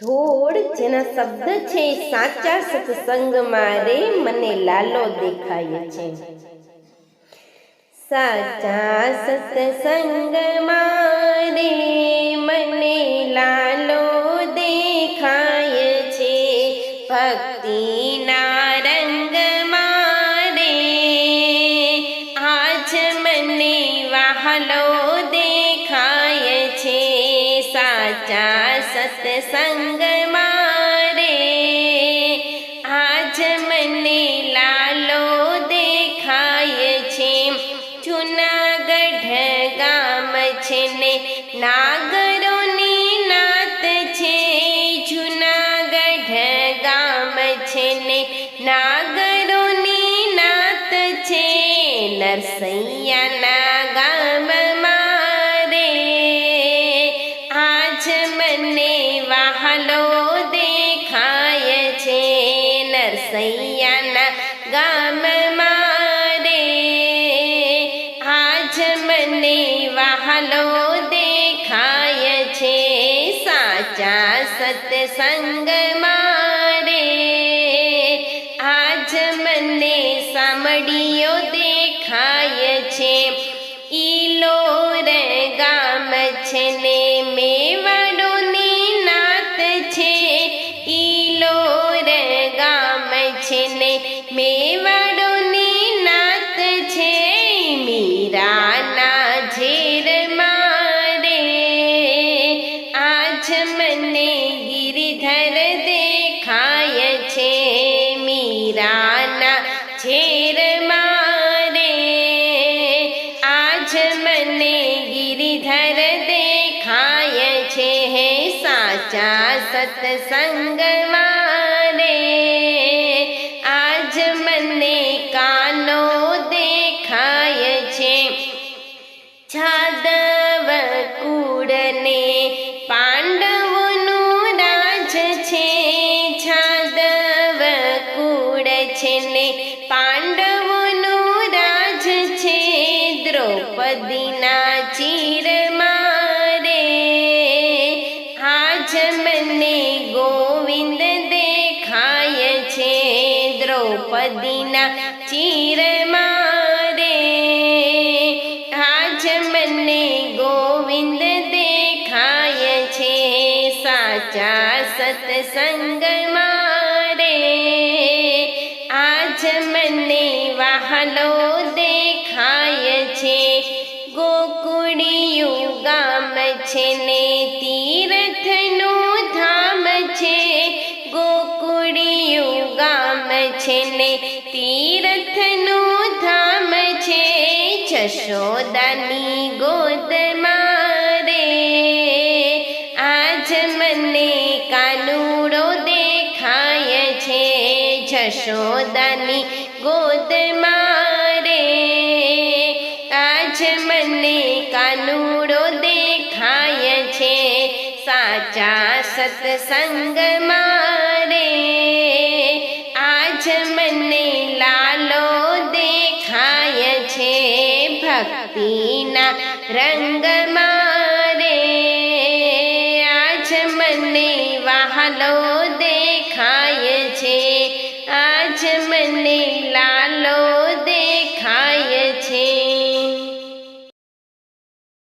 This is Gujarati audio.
ધોળ જેના શબ્દ છે સાચા સત્સંગમાં રે મને લાલો દેખાય છે. સાચા સત્સંગમાં રે સાચા સત્સંગમાં મારે. આજ મને લાલો દેખાય છે. જુનાગઢ ગામ છે ને નાગરોની નાત છે. જુનાગઢ ગામ છે ને નાગરોની નાત છે. નરસૈયાના નરસૈયાના મારે આજ મને વહાલો દેખાય છે. સાચા સત્સંગમાં મારે આજ સાંભળીઓ દેખાય છે. મેવાડોની નાત છે મીરાના ઝેર મારે આજ મને ગિરિધર દેખાય છે મીરાના ઝેર મારે આજ મને ગિરિધર દેખાય છે હે સાચા સત્સંગમાં. છે ને પાંડવોનું રાજ છે દ્રૌપદીના ચીર મારે. આજ મને ગોવિંદ દેખાય છે દ્રૌપદીના ચીર મારે. આજ મને ગોવિંદ દેખાય છે સાચા સત્સંગમાં. આજ મને વાહલો દેખાય છે. ગોકુળિયું ગામ છે ને તીર્થનું ધામ છે. ગોકુળિયું ગામ છે ને તીર્થનું ધામ છે. જશોદાની ગોદ જશોદાની ગોદ મારે, આજ મને કાનુડો દેખાય છે, સાચા સત્સંગ મારે, આજ મને લાલો દેખાય છે, ભક્તિના રંગ